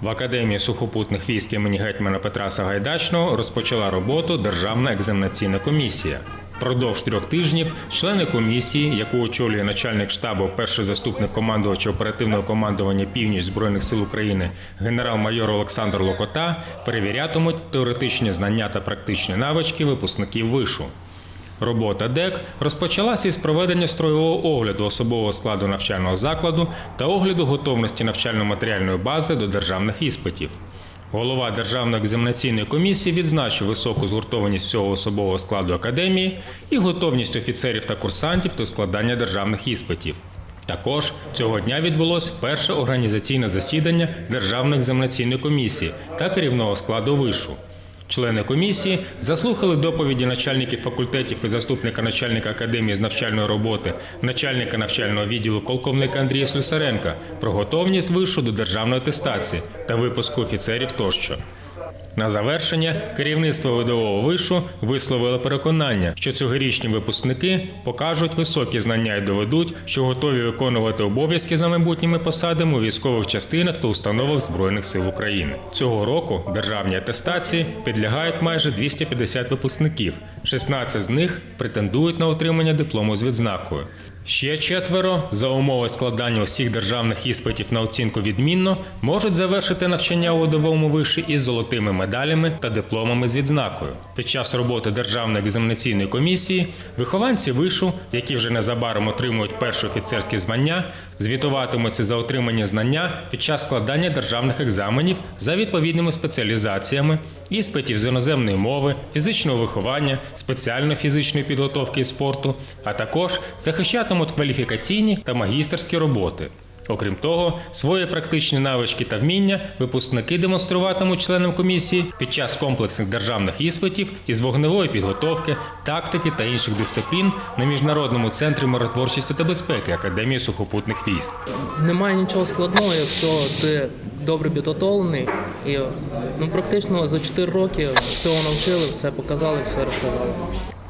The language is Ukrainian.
В Академії сухопутних військ імені гетьмана Петра Сагайдачного розпочала роботу Державна екзаменаційна комісія. Продовж трьох тижнів члени комісії, яку очолює начальник штабу, перший заступник командувача оперативного командування Північ Збройних сил України генерал-майор Олександр Локота, перевірятимуть теоретичні знання та практичні навички випускників вишу. Робота ДЕК розпочалася із проведення строєвого огляду особового складу навчального закладу та огляду готовності навчально-матеріальної бази до державних іспитів. Голова Державної екзаменаційної комісії відзначив високу згуртованість всього особового складу академії і готовність офіцерів та курсантів до складання державних іспитів. Також цього дня відбулось перше організаційне засідання Державної екзаменаційної комісії та керівного складу вишу. Члени комісії заслухали доповіді начальників факультетів і заступника начальника академії з навчальної роботи, начальника навчального відділу полковника Андрія Слюсаренка про готовність вишу до державної атестації та випуску офіцерів тощо. На завершення керівництво видового вишу висловило переконання, що цьогорічні випускники покажуть високі знання і доведуть, що готові виконувати обов'язки за майбутніми посадами у військових частинах та установах Збройних сил України. Цього року державній атестації підлягають майже 250 випускників. 16 з них претендують на отримання диплому з відзнакою. Ще четверо за умови складання усіх державних іспитів на оцінку відмінно можуть завершити навчання у водовому виші із золотими медалями та дипломами з відзнакою. Під час роботи Державної екзаменаційної комісії вихованці вишу, які вже незабаром отримують перше офіцерське звання, звітуватимуться за отримані знання під час складання державних екзаменів за відповідними спеціалізаціями, іспитів з іноземної мови, фізичного виховання, спеціальної фізичної підготовки і спорту, а також захищатимуть кваліфікаційні та магістерські роботи. Окрім того, свої практичні навички та вміння випускники демонструватимуть членам комісії під час комплексних державних іспитів із вогневої підготовки, тактики та інших дисциплін на міжнародному центрі миротворчості та безпеки Академії сухопутних військ. Немає нічого складного, якщо ти добре підготовлений і ну, практично за 4 роки всього навчили, все показали, все розказали.